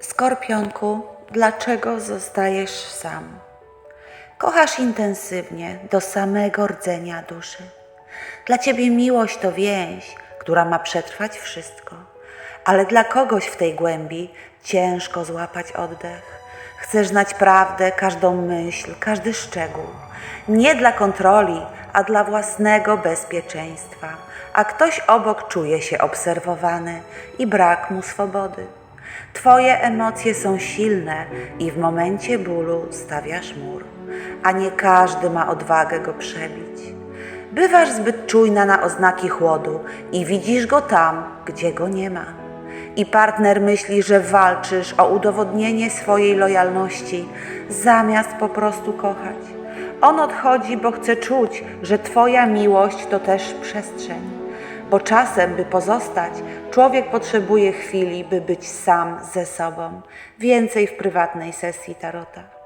Skorpionku, dlaczego zostajesz sam? Kochasz intensywnie do samego rdzenia duszy. Dla ciebie miłość to więź, która ma przetrwać wszystko, ale dla kogoś w tej głębi ciężko złapać oddech. Chcesz znać prawdę, każdą myśl, każdy szczegół. Nie dla kontroli, a dla własnego bezpieczeństwa. A ktoś obok czuje się obserwowany i brak mu swobody. Twoje emocje są silne i w momencie bólu stawiasz mur, a nie każdy ma odwagę go przebić. Bywasz zbyt czujna na oznaki chłodu i widzisz go tam, gdzie go nie ma. I partner myśli, że walczysz o udowodnienie swojej lojalności, zamiast po prostu kochać. On odchodzi, bo chce czuć, że Twoja miłość to też przestrzeń. Bo czasem, by pozostać, człowiek potrzebuje chwili, by być sam ze sobą. Więcej w prywatnej sesji tarota.